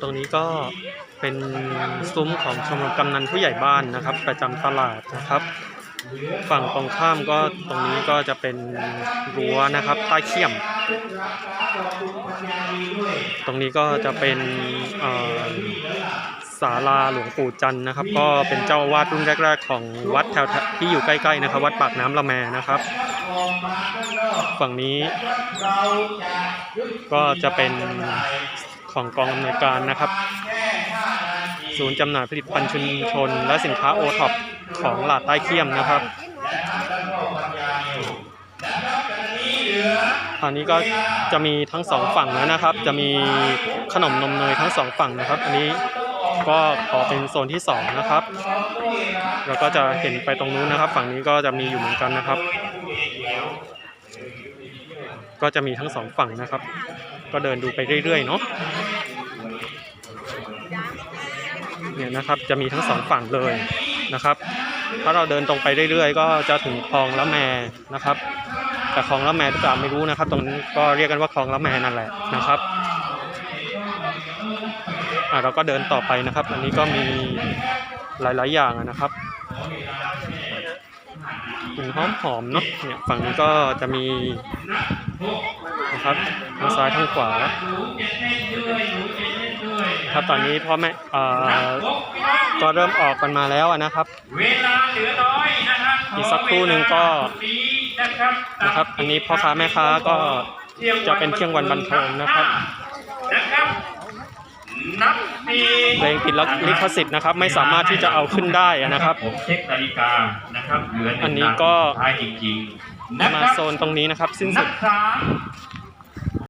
ตรงนี้ก็เป็นซุ้มของชมรมกำนันผู้ใหญ่บ้านนะครับ ประจำตลาดนะครับ ฝั่งตรงข้ามก็ตรงนี้ก็จะเป็นรั้วนะครับใต้เขี้ยม ตรงนี้ก็จะเป็นศาลาหลวงปู่จันนะครับ ก็เป็นเจ้าวาดรุ่นแรก ๆ ของวัดแถวที่อยู่ใกล้ๆนะครับ วัดปากน้ำละแมนะครับ ฝั่งนี้ก็จะเป็น ของกองอำนวยการนะครับ ศูนย์จำหน่ายผลิตภัณฑ์ชุมชน และสินค้าโอท็อปของหลาดใต้เขี้ยมนะครับอันนี้ก็จะมีทั้งสองฝั่งแล้วนะครับ จะมีขนมนมเนยทั้งสองฝั่งนะครับ อันนี้ก็ขอเป็นโซนที่สองนะครับ แล้วก็จะเห็นไปตรงนู้นนะครับ ฝั่งนี้ก็จะมีอยู่เหมือนกันนะครับ ก็จะมีทั้งสองฝั่งนะครับ ก็เดินดูไปเรื่อยๆเนาะเนี่ยนะครับจะมีทั้งสองฝั่งเลยนะครับ ถ้าเราเดินตรงไปเรื่อยๆ ก็จะถึงคลองละแมนะครับ แต่คลองละแมทุกอย่างไม่รู้นะครับ ตรงนี้ก็เรียกกันว่าคลองละแมนั่นแหละนะครับอะเราก็เดินต่อไปนะครับ อันนี้ก็มีหลายๆอย่างนะครับกลิ่นหอมหอมๆเนาะเนี่ยฝั่งนี้ก็จะมี นะครับทั้งซ้ายทั้งขวาครับตอนนี้พ่อแม่เอ่อก็เริ่มออกกันมาแล้วอะนะครับ เวลาเหลือน้อยนะครับอีกสักครู่หนึ่งก็นี้นะครับนะครับ อันนี้พ่อค้าแม่ค้าก็จะเป็นเที่ยงวันบันเทิงนะครับนะครับนับปีเพลงติดลิขสิทธิ์นะครับ ไม่สามารถที่จะเอาขึ้นได้อะนะครับผมเช็คนาฬิกานะครับเหลือหงอันนี้ก็นาทีท้ายจริงๆนะมาครับโซนตรงนี้นะครับ สิ้นนัสุดบสาม